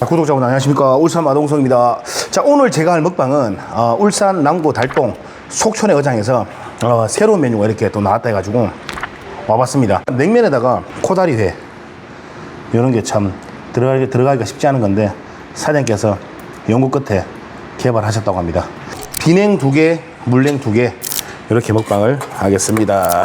구독자분 안녕하십니까? 울산 마동석입니다. 자 오늘 제가 할 먹방은 어, 울산 남구 달동 속촌의 어장에서 어, 새로운 메뉴가 이렇게 또 나왔다 해가지고 와봤습니다. 냉면에다가 코다리회 이런 게 참 들어가기, 들어가기가 쉽지 않은 건데 사장님께서 연구 끝에 개발하셨다고 합니다. 비냉 두개 물냉 두개 이렇게 먹방을 하겠습니다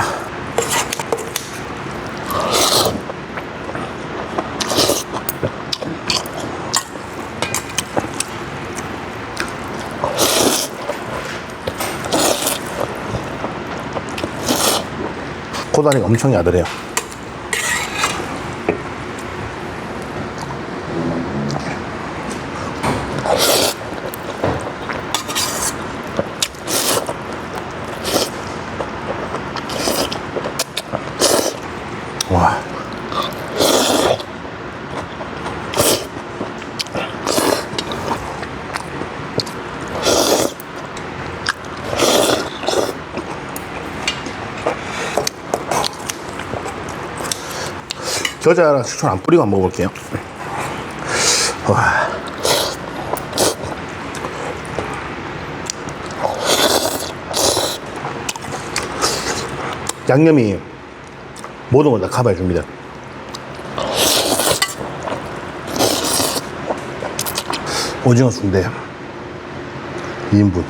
코다리가 엄청 야들해요 와. 겨자랑 식초 안 뿌리고 한번 먹어볼게요. 와. 양념이 모든 걸 다 커버해 줍니다. 오징어 순대 2인분.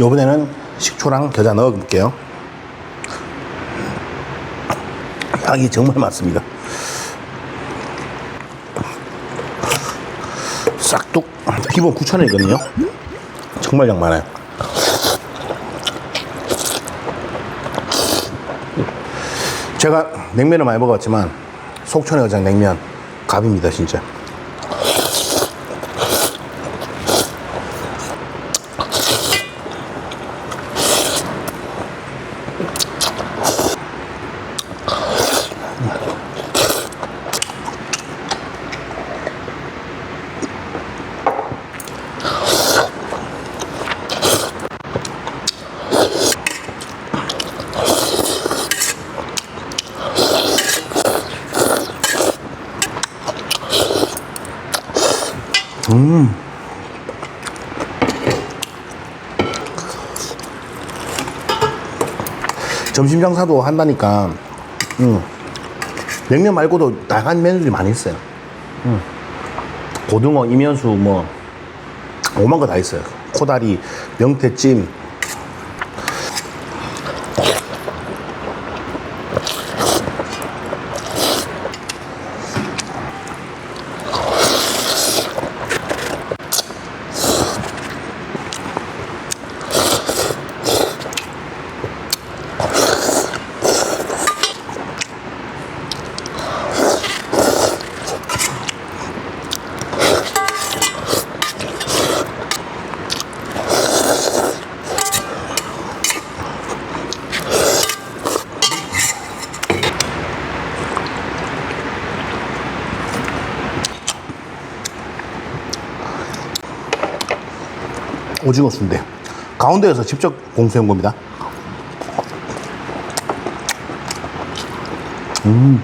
요번에는 식초랑 겨자 넣어 볼게요. 향이 정말 많습니다. 싹둑 기본 9,000원이거든요. 정말 양 많아요. 제가 냉면을 많이 먹었지만 속촌의 어장 냉면 갑입니다 진짜. 점심 장사도 한다니까 음. 냉면 말고도 다양한 메뉴들이 많이 있어요. 음. 고등어, 이면수 뭐 오만 거 다 있어요. 코다리, 명태찜. 오징어 순대. 가운데에서 직접 공수한 겁니다. 음.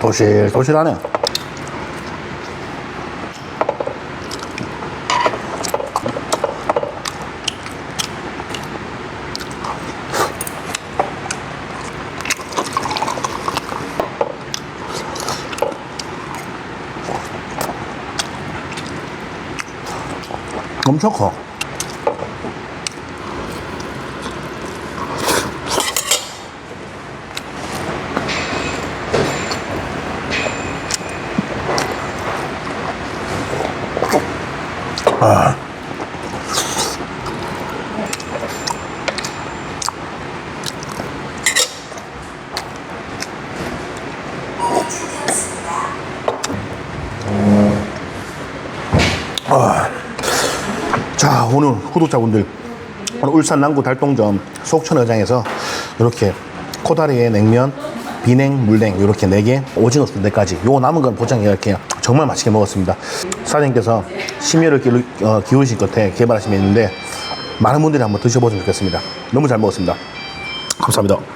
도실 도실하네. 엄청 커. 아. 아. 자 오늘 구독자분들 오늘 울산 남구 달동점 속천어장에서 이렇게 코다리에 냉면 비냉 물냉 이렇게 4개 오징어 순대까지 요거 남은 건 포장해 갈게요 정말 맛있게 먹었습니다. 사장님께서 심혈을 기, 어, 기울이신 끝에 개발하신 메뉴인데 많은 분들이 한번 드셔보시면 좋겠습니다. 너무 잘 먹었습니다. 감사합니다